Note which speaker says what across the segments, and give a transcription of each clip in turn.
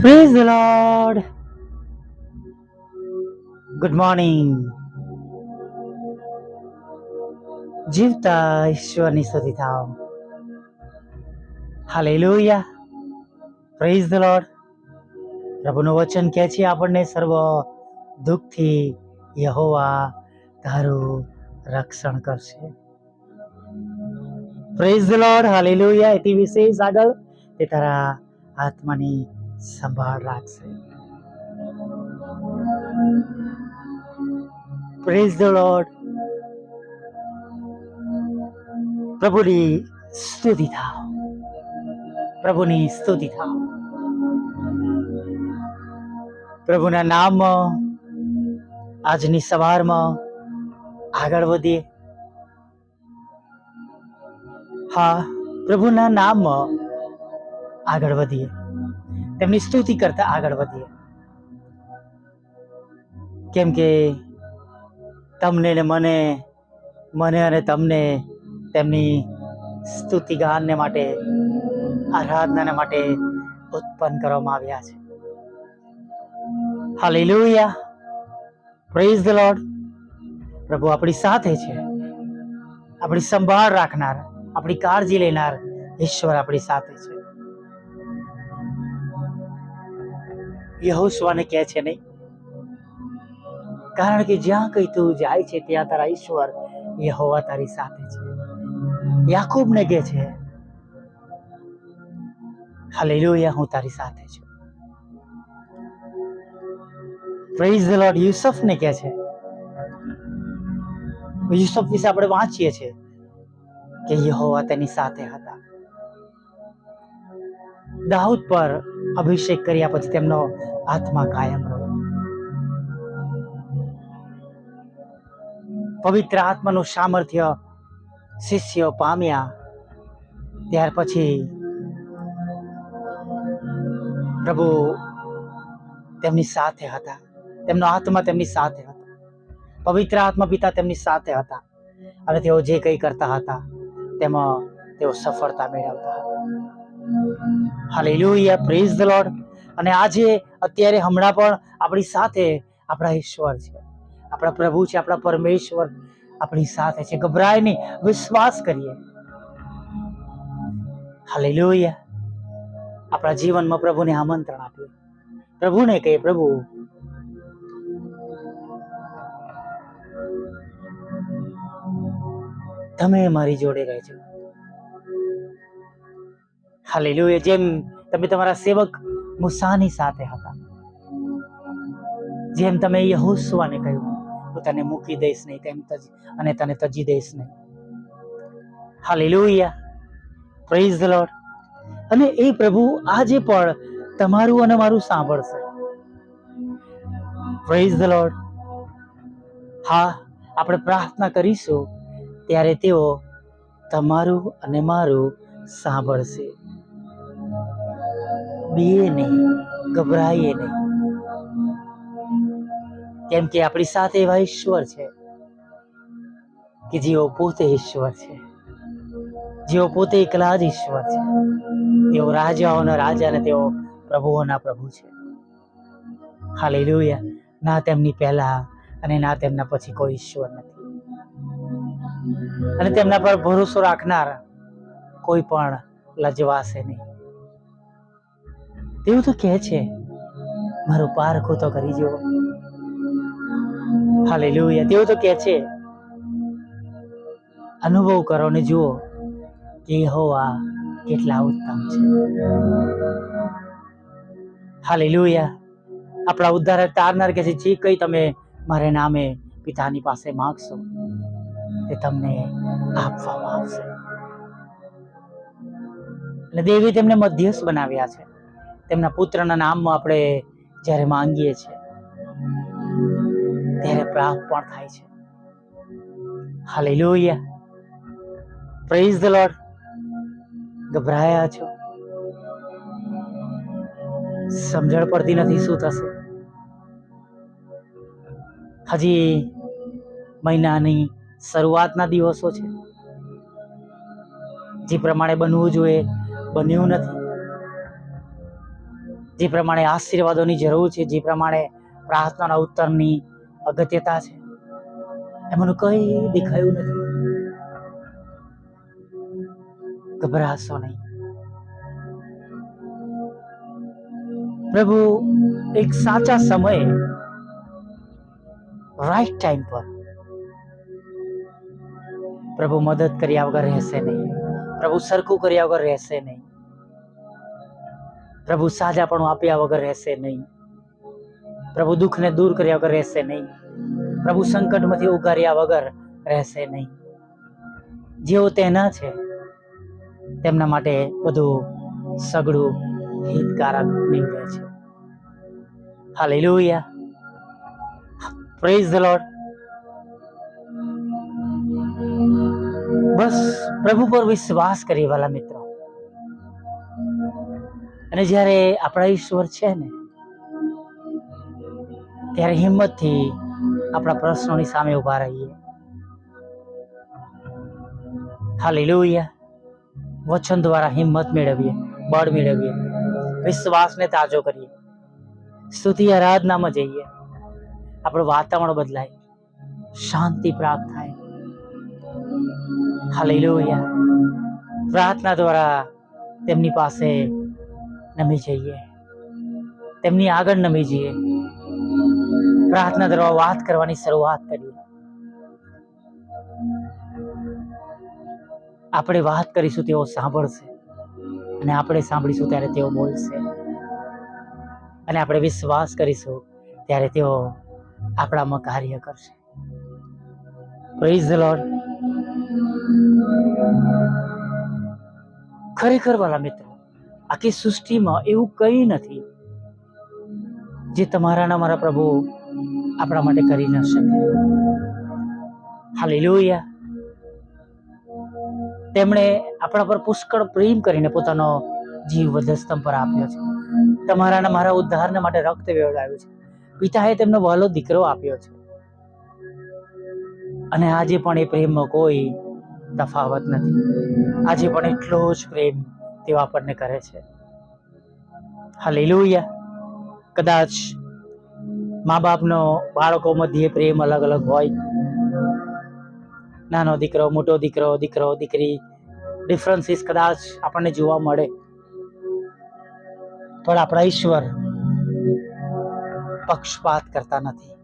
Speaker 1: Praise the lord good morning જીવતા ઈશ્વરની સ્તુતિ થાવ. હાલેલુયા પ્રેઝ ધ લોર્ડ પ્રભુનું વચન કહે છે આપણને સર્વ દુઃખથી યહોવા તારું રક્ષણ કરશે. પ્રેઝ ધ લોર્ડ હાલેલુયા એથી વિશેષ આગળ તે તારા આત્માની સંભાળ રાખશે. પ્રેઝ ધ લોર્ડ પ્રભુની સ્તુતિ થાવ. પ્રભુની સ્તુતિ થાવ. પ્રભુના નામમાં આજની સવારમાં આગળ વધીએ. હા, પ્રભુના નામમાં આગળ વધીએ. તેમની સ્તુતિ કરતા આગળ વધીએ. કેમ કે તમને ને મને મને અને તમને તેમની સ્તુતિ ગાનને માટે, આરાધનાને માટે ઉત્પન્ન કરવામાં આવ્યા છે. હાલેલુયા. પ્રેઝ ધ લોર્ડ પ્રભુ આપણી સાથે છે. આપણી સંભાળ રાખનાર, આપણી કાળજી લેનાર ઈશ્વર આપણી સાથે છે. યહોશવાને કહે છે નહીં. કારણ કે જ્યાં કઈ તું જાય છે, ત્યાં તારા ઈશ્વર યહોવા તારી સાથે છે. યાકૂબને કહે છે, હાલેલુયા, હું તારી સાથે છું. પ્રેઝ ધ લોર્ડ યુસફને કહે છે. યુસફ વિશે આપણે વાંચીએ છીએ કે યહોવા તેની સાથે હતા. દાઉદ પર અભિષેક કર્યા પછી તેમનો આત્મા કાયમ રહ્યો. પવિત્ર આત્માનું સામર્થ્ય શિષ્યો પામ્યા. ત્યાર પછી પ્રભુ તેમની સાથે હતા. તેમનો આત્મા તેમની સાથે હતા. પવિત્ર આત્મા પિતા તેમની સાથે હતા. અને તેઓ જે કંઈ કરતા હતા, તેમાં તેઓ સફળતા મેળવતા હતા. હાલેલુયા પ્રેઝ ધ લોર્ડ અને આજે અત્યારે હમણાં પણ આપણી સાથે આપણા ઈશ્વર છે. આપણા પ્રભુ છે, આપણા પરમેશ્વર આપણી સાથે છે. ગભરાય નહીં વિશ્વાસ કરીએ. હાલેલુયા. આપણા જીવનમાં પ્રભુને આમંત્રણ આપીએ. પ્રભુને કહીએ, પ્રભુ, તમે મારી જોડે રહેજો. હાલેલુયા, જેમ તમે તમારા સેવક મુસાની સાથે હતા. જેમ તમે યહોશુઆને કહ્યું, હું તને મૂકી દઈશ નહીં, તેમ તજી અને તને તજી દઈશ નહીં. હાલેલુયા. પ્રેઝ ધ લોર્ડ અને એ પ્રભુ આજે પણ તમારું અને મારું સાંભળશે. પ્રેઝ ધ લોર્ડ હા, આપણે પ્રાર્થના કરીશું, ત્યારે તેઓ તમારું અને મારું સાંભળશે. બીએ નહીં, ગભરાઈએ નહીં. કેમ કે આપણી સાથે એવા ઈશ્વર છે કે જેઓ પોતે ઈશ્વર છે. જેઓ પોતે એકલા જ ઈશ્વર છે. તેઓ રાજાઓના રાજા અને તેઓ પ્રભુઓના પ્રભુ છે. હાલેલુયા. ના તેમની પહેલા અને ના તેમના પછી કોઈ ઈશ્વર નથી. અને તેમના પર ભરોસો રાખનાર કોઈ પણ લજવાશે નહીં. તેવું તો કહે છે. મારું પાર તો કરી જુઓ હાલેલુયા તેવું તો કહે છે. અનુભવ કરો ને જુઓ કે હોવા કેટલા ઉત્તમ છે. હાલેલુયા આપણા ઉદ્ધાર તારનાર કે છે, જે કંઈ તમે મારે નામે પિતાની પાસે માગશો, તે તમને આપવામાં આવશે એટલે દેવી તેમને મધ્યસ્થ બનાવ્યા છે. તેમના પુત્રના નામમાં આપણે જ્યારે માંગીએ છીએ, ત્યારે પ્રાપ્ત પણ થાય છે. હાલેલુયા. પ્રેઝ ધ લોર્ડ ગભરાયા છો? સમજણ પડતી નથી શું થશે? હજી મહિનાની શરૂઆતના દિવસો છે. જે પ્રમાણે બનવું જોઈએ, બન્યું નથી. જે પ્રમાણે આશીર્વાદોની જરૂર છે, જે પ્રમાણે પ્રાર્થનાના ઉત્તરની અગત્યતા છે. એમાંનું કંઈ દેખાયું નથી. ગભરાશો નહીં. પ્રભુ, એક સાચા સમયે રાઈટ ટાઈમ પર પ્રભુ મદદ કર્યા વગર રહેશે નહીં. પ્રભુ સરખું કર્યા વગર રહેશે નહીં. પ્રભુ સાજાપણું આપ્યા વગર રહેશે નહીં. પ્રભુ દુઃખને દૂર કર્યા વગર રહેશે નહીં. પ્રભુ સંકટમાંથી ઉગાર્યા વગર રહેશે નહીં. જેઓ તેના છે, તેમના માટે બધું સગડું હિતકારક નીવડે છે. હાલેલુયા. પ્રેઝ ધ લોર્ડ બસ પ્રભુ પર વિશ્વાસ કરીએ વાલા મિત્રો. અને જ્યારે આપણા ઈશ્વર છે ને, ત્યારે હિંમતથી આપણા પ્રશ્નોની સામે ઊભા રહીએ. હાલેલુયા. વચન દ્વારા હિંમત મેળવીએ, બળ મેળવીએ, વિશ્વાસને તાજો કરીએ. સ્તુતિ આરાધનામાં જઈએ. આપણું વાતાવરણ બદલાય. શાંતિ પ્રાપ્ત થાય. હાલેલુયા. પ્રાર્થના દ્વારા તેમની પાસે નમી જઈએ. તેમની આગળ નમી જઈએ. પ્રાર્થના દ્વારા વાત કરવાની શરૂઆત કરીએ. આપણે વાત કરીશું તેઓ સાંભળશે અને આપણે સાંભળીશું ત્યારે તેઓ બોલશે. અને આપણે વિશ્વાસ કરીશું ત્યારે તેઓ આપણામાં કાર્ય કરશે. પ્રેઝ લોર્ડ ખરેખર વાલા મિત્રો આખી સૃષ્ટિમાં એવું કંઈ નથી જે તમારા ના મારા પ્રભુ આપણા માટે કરી ન શકે. હાલેલુયા. તેમણે આપણા પર પુષ્કળ પ્રેમ કરીને પોતાનો જીવ વધસ્તંભ પર આપ્યો છે. તમારાના મારા ઉદ્ધારને માટે રક્ત વેવડાવ્યું છે. પિતાએ તેમનો વહાલો દીકરો આપ્યો છે. અને આજે પણ એ પ્રેમમાં કોઈ તફાવત નથી. આજે પણ એટલો જ પ્રેમ તેઓ આપણને કરે છે. હાલેલુયા. કદાચ મા બાપનો બાળકો મધ્યે પ્રેમ અલગ અલગ હોય. નાનો દીકરો, મોટો દીકરો દીકરો, દીકરી ડિફરન્સીસ કદાચ આપણને જોવા મળે. પણ આપણા ઈશ્વર પક્ષપાત કરતા નથી.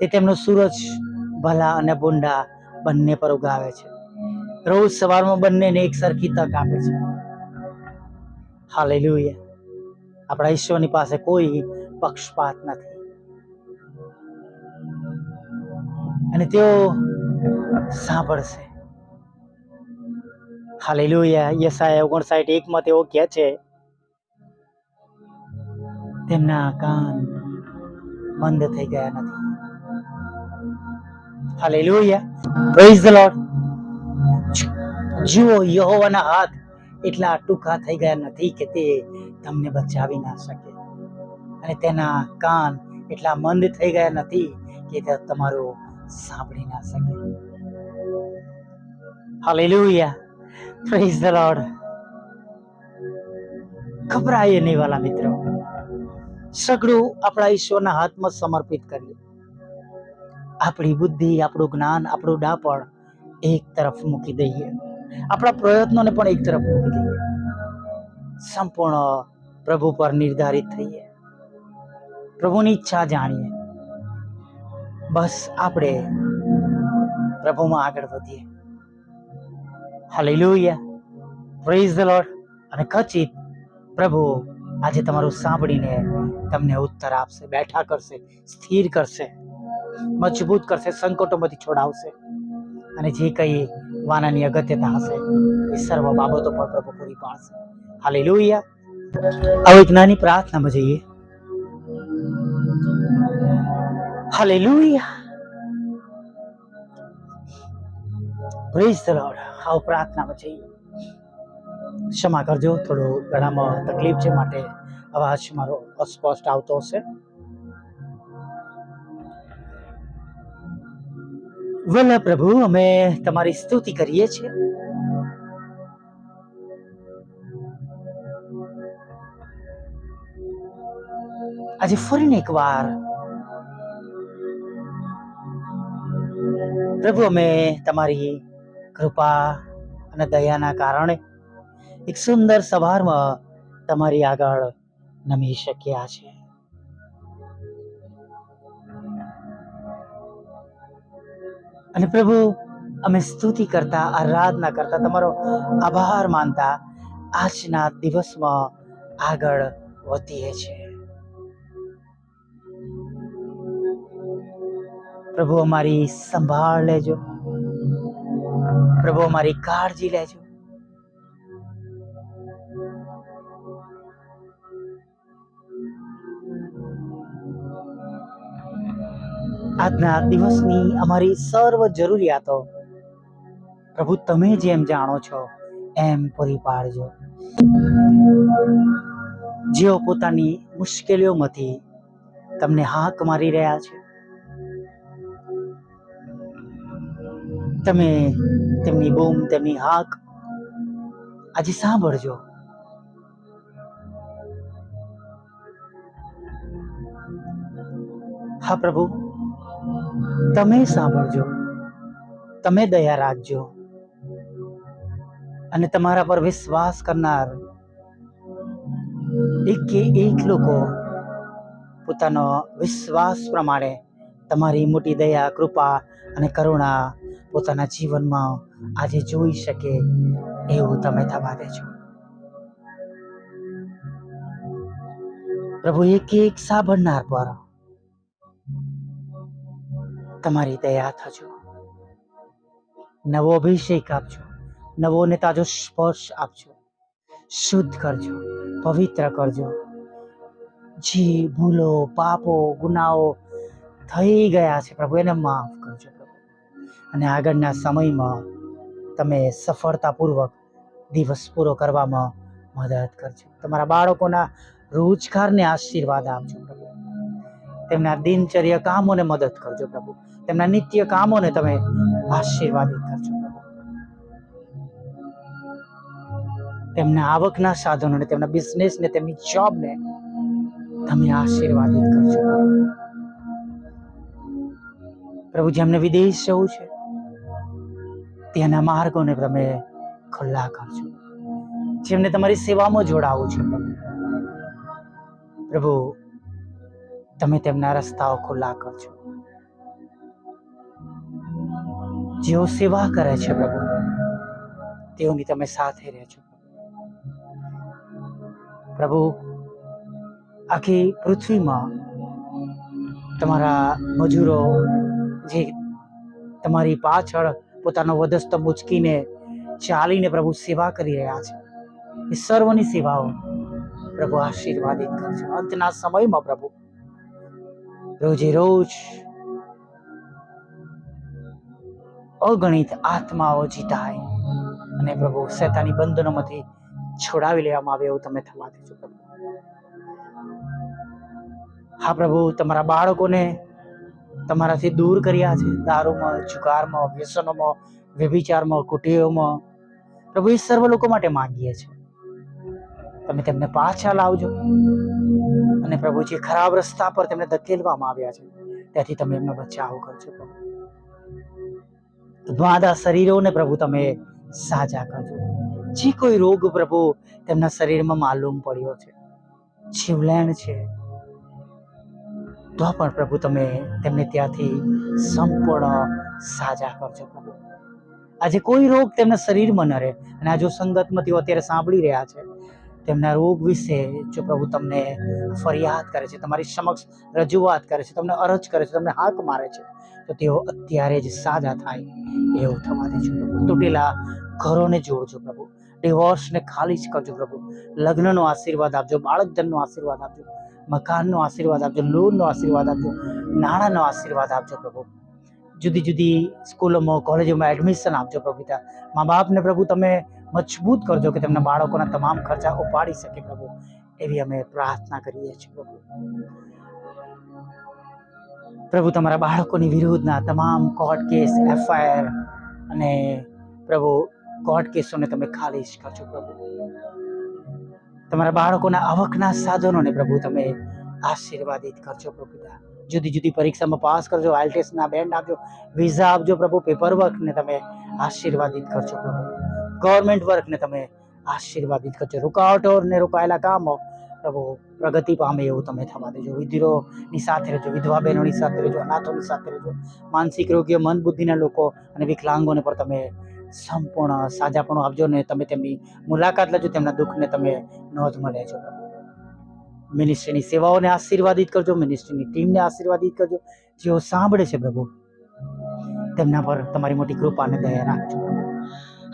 Speaker 1: તે તેમનો સૂરજ, ભલા અને બુંડા બંને પર ઉગાવે છે. રોજ સવારમાં બંનેને એક સરખી તક આપે છે. હાલેલુયા. આપણા ઈશ્વરની પાસે કોઈ પક્ષપાત નથી. અને તેઓ સાંભળશે. હાલેલુયા. યસાય ઓગણસાઠ એકમાં તેઓ કહે છે, તેમના કાન બંધ થઈ ગયા નથી. હાલેલુયા. પ્રેઝ ધ લોર્ડ જુઓ, યહોવાના હાથ એટલા ટૂંકા થઈ ગયા નથી કે તે તમને બચાવી ના શકે. અને તેના કાન એટલા મંદ થઈ ગયા નથી કે તે તમારું સાંભળી ના શકે. હાલેલુયા પ્રેઝ ધ લોર્ડ ગભરાઈએ નહીં વાલા મિત્રો. સગડું આપણા ઈશ્વરના હાથમાં સમર્પિત કરીએ. આપણી બુદ્ધિ, આપણું જ્ઞાન, આપણું ડાપણ એક તરફ મૂકી દઈએ. આપણા પ્રયત્નોને પણ એક તરફ મૂકી દઈએ. સંપૂર્ણ પ્રભુ પર નિર્ધારિત થઈએ. પ્રભુની ઈચ્છા જાણીએ. બસ આપણે પ્રભુમાં આગળ વધીએ. હાલેલુયા પ્રેઝ ધ લોર્ડ અને ખચિત પ્રભુ આજે તમારું સાંભળીને તમને ઉત્તર આપશે, બેઠા કરશે, સ્થિર કરશે, મજબૂત કરશે, સંકટોમાંથી છોડાવશે. અને જે કંઈ વાનાની અગત્યતા હશે. એ સર્વ બાબતો પણ પ્રભુ પૂરી પાડશે. હાલે લોહિયા આવો એક નાની પ્રાર્થનામાં જઈએ હાલેલુયા પ્રેઝ ધ લોર્ડ પ્રાર્થનામાં જઈએ ક્ષમા કરજો. થોડો ઘણામાં તકલીફ છે માટે અવાજ મારો અસ્પષ્ટ આવતો હશે. વલ્લા પ્રભુ, અમે તમારી સ્તુતિ કરીએ છીએ. આજે ફરીને એકવાર પ્રભુ, અમે તમારી કૃપા અને દયાના કારણે એક સુંદર સવારમાં તમારી આગળ નમી શક્યા છે અને પ્રભુ, અમે સ્તુતિ કરતા, આરાધના કરતા, તમારો આભાર માનતા આજના દિવસમાં આગળ વધીએ છીએ. પ્રભુ, અમારી સંભાળ લેજો. પ્રભુ, અમારી કાળજી લેજો. આજના દિવસની અમારી સર્વ જરૂરિયાતો. પ્રભુ, તમે જેમ જાણો છો, એમ પૂરી પાડજો. જેઓ પોતાની મુશ્કેલીઓમાંથી તમને હાક મારી રહ્યા છે, તમે તેમની બૂમ, તેમની હાક આજે સાંભળજો. હા પ્રભુ તમે સાંભળજો. તમે દયા રાખજો. અને તમારા પર વિશ્વાસ કરનાર એક એક લોકો પોતાનો વિશ્વાસ પ્રમાણે તમારી મોટી દયા, કૃપા અને કરુણા પોતાના જીવનમાં આજે જોઈ શકે એવું તમે થવા દેજો. પ્રભુ, એક એક સાંભળનાર પર તમારી દયા થજો. નવો અભિષેક આપજો. નવો ને તાજો સ્પર્શ આપજો. શુદ્ધ કરજો. પવિત્ર કરજો. જી, ભૂલો, પાપો, ગુનાઓ થઈ ગયા છે પ્રભુ, એને માફ કરજો પ્રભુ. અને આગળના સમયમાં તમે સફળતાપૂર્વક દિવસ પૂરો કરવામાં મદદ કરજો. તમારા બાળકોના રોજગારને આશીર્વાદ આપજો પ્રભુ. તેમના દિનચર્ય કામોને મદદ કરજો પ્રભુ. તેમના નિત્ય કામોને તમે આશીર્વાદિત કરજો તેમના આવકના સાધનોને, તેમના બિઝનેસને, તેમની જોબને તમે આશીર્વાદિત કરજો પ્રભુ. જેમને વિદેશ જવું છે તેના માર્ગોને તમે ખુલ્લા કરજો. જેમને તમારી સેવામાં જોડાવવું છે પ્રભુ તમે તેમના રસ્તાઓ ખુલ્લા કરજો જેઓ સેવા કરે છે પ્રભુ, તેઓની તમે સાથે રહેજો પ્રભુ, આખી પૃથ્વીમાં તમારા મજૂરો જે તમારી પાછળ પોતાનો વધસ્ત મૂચકીને ચાલીને પ્રભુ સેવા કરી રહ્યા છે, એ સર્વની સેવાઓ પ્રભુ આશીર્વાદિત કરજો. અંતના સમયમાં પ્રભુ રોજે રોજ અગણિત આત્માઓ જીતાય અને પ્રભુ શેતાની બંધનોમાંથી છોડાવી લેવામાં આવે એવું તમે થવા દેજો પ્રભુ. હા પ્રભુ, તમારા બાળકોને તમારાથી દૂર કર્યા છે, દારૂમાં, જુગારમાં, વ્યસનોમાં, વ્યભિચારમાં કુટીઓમાં પ્રભુ, એ સર્વ લોકો માટે માંગીએ છીએ. તમે તેમને પાછા લાવજો. અને પ્રભુ જે ખરાબ રસ્તા પર તેમને ધકેલવામાં આવ્યા છે. ત્યાંથી તમે એમનો બચાવ કરજો પ્રભુ. દ્વાદા શરીરોને પ્રભુ તમે સાજા કરજો. જે કોઈ રોગ પ્રભુ તેમના શરીરમાં માલુમ પડ્યો છે, જીવલેણ છે, તો પણ પ્રભુ તમે તેમને ત્યાંથી સંપૂર્ણ સાજા કરજો પ્રભુ. આજે કોઈ રોગ તેમના શરીરમાં ન રહે. અને આ જો સંગતમાંથી અત્યારે સાંભળી રહ્યા છે તેમના રોગ વિશે જો પ્રભુ તમને ફરિયાદ કરે છે, તમારી સમક્ષ રજૂઆત કરે છે, તમને અરજ કરે છે, તમને હાક મારે છે, તો તેઓ અત્યારે જ સાજા થાય એવું થવા દેજો તૂટેલા ઘરોને જોડજો પ્રભુ, ડિવોર્સને ખાલી જ કરજો પ્રભુ, લગ્નનો આશીર્વાદ આપજો બાળક ધનનો આશીર્વાદ આપજો, મકાનનો આશીર્વાદ આપજો, લોનનો આશીર્વાદ આપજો, નાણાંનો આશીર્વાદ આપજો પ્રભુ. જુદી જુદી સ્કૂલોમાં, કોલેજોમાં એડમિશન આપજો પ્રભુ પિતા મા બાપને પ્રભુ તમે મજબૂત કરજો કે તેમના બાળકોના તમામ ખર્ચા ઉપાડી શકે પ્રભુ. એવી અમે પ્રાર્થના કરીએ છીએ પ્રભુ. પ્રભુ, તમારા બાળકોની વિરુદ્ધના તમામ કોર્ટ કેસ એફઆઈઆર અને પ્રભુ કોર્ટ કેસોને તમે ખાલી કરજો પ્રભુ. તમારા બાળકોના આવકના સાધનોને પ્રભુ તમે આશીર્વાદિત કરજો પ્રભુ જુદી જુદી પરીક્ષામાં પાસ કરજો આઈલ બેન્ડ આપજો વિઝા આપજો પ્રભુ પેપર વર્કને તમે આશીર્વાદિત કરજો પ્રભુ. ગવર્મેન્ટ વર્કને તમે આશીર્વાદિત કરજો. રૂકાવટો ને રોકાયેલા કામો પ્રભુ, પ્રગતિ પામે એવું તમે થવા દેજો. વિધિરોની સાથે રહેજો, વિધવા બહેનોની સાથે રહેજો, અનાથોની સાથે રહેજો. માનસિક રોગીઓ, મન બુદ્ધિના લોકો અને વિકલાંગોને પણ તમે સંપૂર્ણ સાજાપણું આપજો ને તમે તેમની મુલાકાત લેજો, તેમના દુઃખને તમે નોંધમાં લેજો પ્રભુ. મિનિસ્ટ્રીની સેવાઓને આશીર્વાદિત કરજો, મિનિસ્ટ્રીની ટીમને આશીર્વાદિત કરજો. જેઓ સાંભળે છે પ્રભુ, તેમના પર તમારી મોટી કૃપા અને દયા રાખજો.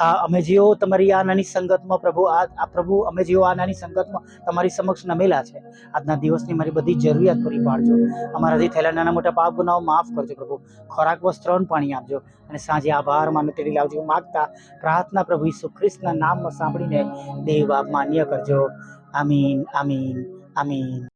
Speaker 1: હા, અમે જેઓ તમારી આ નાની સંગતમાં પ્રભુ, આ પ્રભુ, અમે જેઓ આ નાની સંગતમાં તમારી સમક્ષ નમેલા છે, આજના દિવસની મારી બધી જરૂરિયાત પૂરી પાડજો. અમારાથી થયેલા નાના મોટા પાપ ગુનાઓ માફ કરજો પ્રભુ. ખોરાક, વસ્ત્ર પાણી આપજો. અને સાંજે આભાર માનો તેડી લાવજો. માગતા પ્રાર્થના પ્રભુ ઈસુ ખ્રિસ્તના નામમાં સાંભળીને દેવ બાપ માન્ય કરજો. આમીન આમીન. આમીન